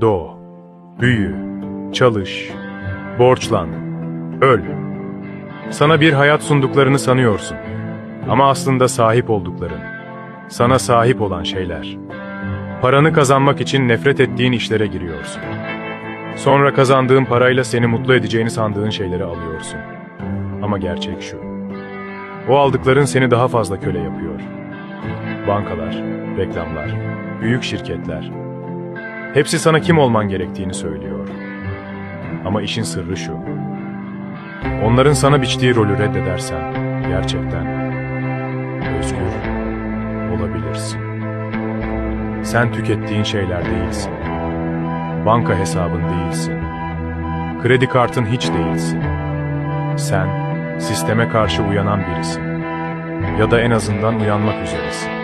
Doğ, büyü, çalış, borçlan, öl. Sana bir hayat sunduklarını sanıyorsun. Ama aslında sahip oldukların, sana sahip olan şeyler. Paranı kazanmak için nefret ettiğin işlere giriyorsun. Sonra kazandığın parayla seni mutlu edeceğini sandığın şeyleri alıyorsun. Ama gerçek şu. O aldıkların seni daha fazla köle yapıyor. Bankalar, reklamlar, büyük şirketler. Hepsi sana kim olman gerektiğini söylüyor. Ama işin sırrı şu. Onların sana biçtiği rolü reddedersen gerçekten özgür olabilirsin. Sen tükettiğin şeyler değilsin. Banka hesabın değilsin. Kredi kartın hiç değilsin. Sen sisteme karşı uyanan birisin. Ya da en azından uyanmak üzeresin.